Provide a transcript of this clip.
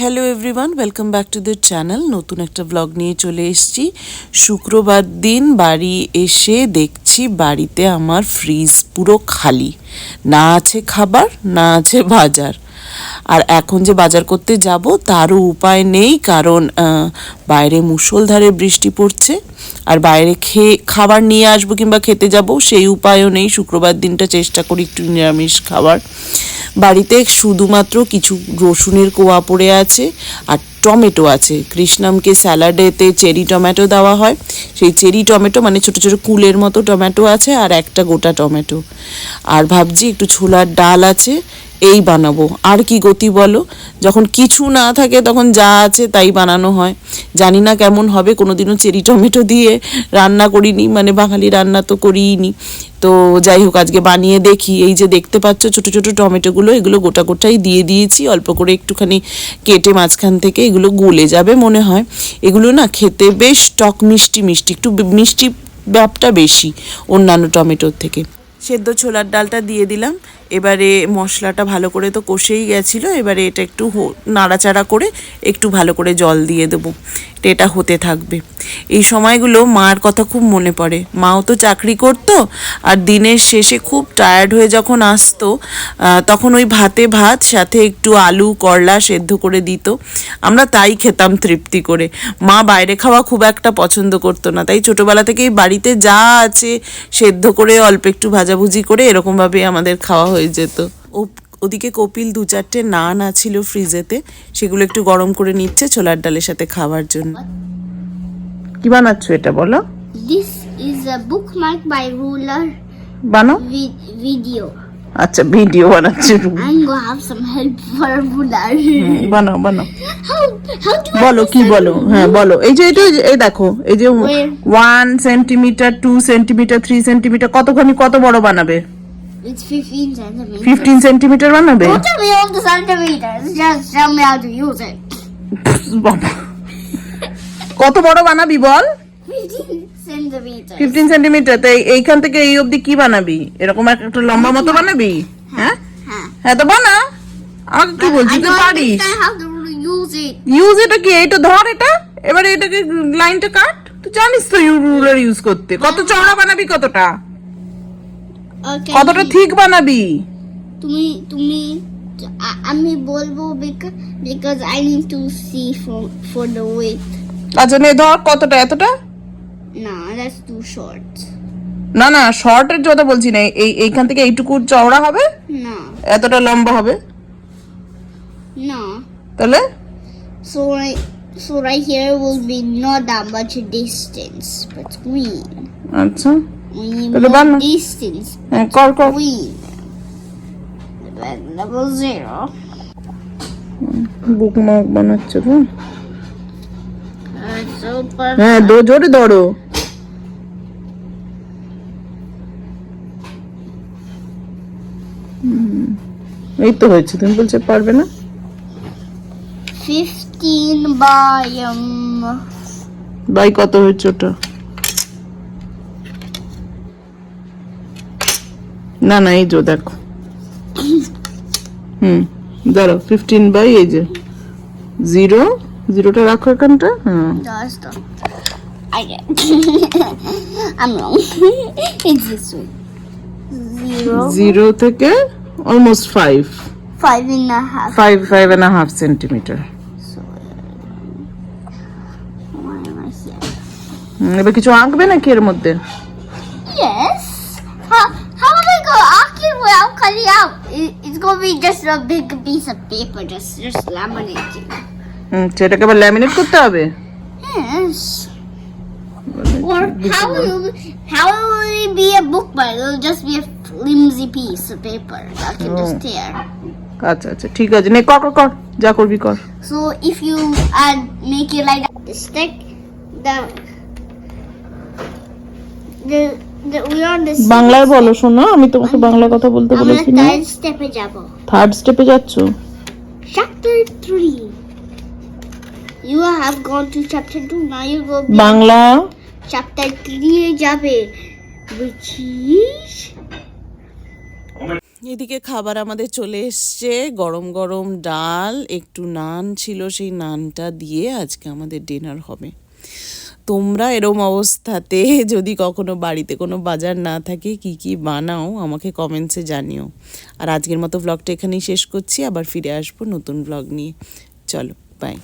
Hello everyone welcome back to the channel নতুন একটা blog নিয়ে চলে এসেছি। শুক্রবার দিন, বাড়ি এসে দেখছি বাড়িতে আমার ফ্রিজ পুরো খালি। না আছে খাবার, না আছে বাজার। আর এখন যে বাজার করতে যাব, তারও উপায় নেই কারণ বাইরে মুষলধারে বৃষ্টি পড়ছে। আর বাইরে খেয়ে, খাবার নিয়ে আসব কিংবা খেতে যাব, সেই উপায়ও নেই। শুক্রবার দিনটা চেষ্টা করি একটু নিরামিষ খাবার। বাড়িতে শুধুমাত্র কিছু রসুনের কোয়া পড়ে আছে আর টমেটো আছে। কৃষ্ণামকে স্যালাডেতে চেরি টমেটো দেওয়া হয়। সেই চেরি টমেটো মানে ছোট ছোট কুলের মতো টমেটো আছে আর একটা গোটা টমেটো। আর ভাবছি একটু ছোলার ডাল আছে। এই বানাবো। আর কি গতি বলো? যখন কিছু না থাকে তখন যা আছে তাই বানানো হয়। জানি না কেমন হবে, কোনোদিনও চেরি টমেটো দিয়ে রান্না করিনি মানে বাঙালি রান্না তো করিনি তো যাই হোক, আজকে বানিয়ে দেখি। এই যে দেখতে পাচ্ছ, ছোট ছোট টমেটোগুলো, এগুলো গোটা গোটাই দিয়ে দিয়েছি। অল্প করে একটুখানি কেটে মাঝখান থেকে এগুলো গলে যাবে মনে হয়। এগুলো না খেতে বেশ টক মিষ্টি মিষ্টি, একটু মিষ্টি ব্যাপটা বেশি অন্যান্য টমেটোর থেকে। সেদ্ধ ছোলার ডালটা দিয়ে দিলাম। এবারে মশলাটা ভালো করে তো কষেই গেছিল। এবারে এটা একটু নাড়াচাড়া করে একটু ভালো করে জল দিয়ে দেবো। এটা হতে থাকবে। এই সময়গুলো মার কথা খুব মনে পড়ে। মাও তো চাকরি করতো আর দিনের শেষে খুব টায়ার্ড হয়ে যখন আসতো তখন ওই ভাতে ভাত, সাথে একটু আলু, করলা সেদ্ধ করে দিত। আমরা তাই খেতাম তৃপ্তি করে। মা বাইরে খাওয়া খুব একটা পছন্দ করতো না। তাই ছোটবেলা থেকেই বাড়িতে যা আছে সেদ্ধ করে, অল্প একটু ভাজাভুজি করে এরকমভাবে আমাদের খাওয়া হয়ে যেত। ও, ওদিকে কপিল দু চারটে নান আছিল ফ্রিজেতে সেগুলো একটু গরম করে নিচ্ছে ছোলার ডালের সাথে খাওয়ার জন্য। কি বানাচ্ছো এটা বলো? This is a bookmark by ruler Bano. Video আচ্ছা ভিডিও বানাচ্ছি। I am go have some help for ruler বানো বানো। বলো কি বলো? হ্যাঁ বলো। এই যে এটা এই দেখো এই যে 1 সেন্টিমিটার 2 সেন্টিমিটার 3 সেন্টিমিটার কতখানি কত বড় বানাবে? সেন্টিমিটার বানাবে? বাবা। কত বড় বানাবি বল? 15 centimeters. ফিফটিন সেন্টিমিটার তাই এইখান থেকে এই অবধি কি বানাবি? এরকম একটা লম্বা মতো বানাবি? হ্যাঁ হ্যাঁ? তো বানা। আমাকে কি বলছিস? I তুই পারিস. ইউজ এটা কি? এইটা ধর এটা। এবারে এটাকে লাইনটা কাট। তুই জানিস তো রুলার ইউজ করতে। কত চওড়া বানাবি কতটা. কতটা ঠিক বানাবি? তুমি তুমি আমি বলব because because I need to see for for the weight. আচ্ছা নে ধর কতটা এতটা No, that's too short. না না শর্টের কথা বলছি না এই এইখান থেকে এইটুকু চওড়া হবে No, এতটা লম্বা হবে no. তাহলে right, so right here will be not that much distance between. আচ্ছা more vamos. distance হ্যাঁ কর কর Level zero. বুক মার্ক বানাচ্ছে তো. হ্যাঁ দো জোরে ধরো এই তো হয়েছে তুমি বলছে পারবে না? Fifteen by um. বাই কত হয়েছে ওটা? না না এই যে দেখো। হুম ধরো ফিফটিন বাই এই যে জিরো জিরোটা রাখো এখানটা হ্যাঁ That's the. I get. I'm wrong. it's this way. Zero. Zero থেকে almost five Five and a half. Five five and half centimeter So. Why am I here? এবার কিছু আঁকবে নাকি এর মধ্যে Yes. How, how am I going to arc it without cutting out? It, it's going to be just a big piece of paper, just just laminating. আচ্ছা এটাকে আবার laminate করতে হবে? আচ্ছা আচ্ছা ঠিক আছে। নে কর কর যা করবি কর। So if you add make it like বাংলায় বলো শোনো আমি তোমাকে বাংলা কথা বলতে বলেছি না। থার্ড স্টেপে যাব। থার্ড স্টেপে যাচ্ছ? Chapter 3 you have gone to chapter 2 now you go Bangla. chapter 3 এ যাবে which is এদিকে খাবার আমাদের চলে এসছে। গরম গরম ডাল একটু নান ছিল সেই নানটা দিয়ে আজকে আমাদের ডিনার হবে। তোমরা এরম অবস্থাতে যদি কখনো বাড়িতে কোনো বাজার না থাকে কি কি বানাও আমাকে কমেন্টসে জানিও। আর আজকের মতো ব্লগটা এখানেই শেষ করছি। আবার ফিরে আসব নতুন ব্লগ নিয়ে। চলো বাই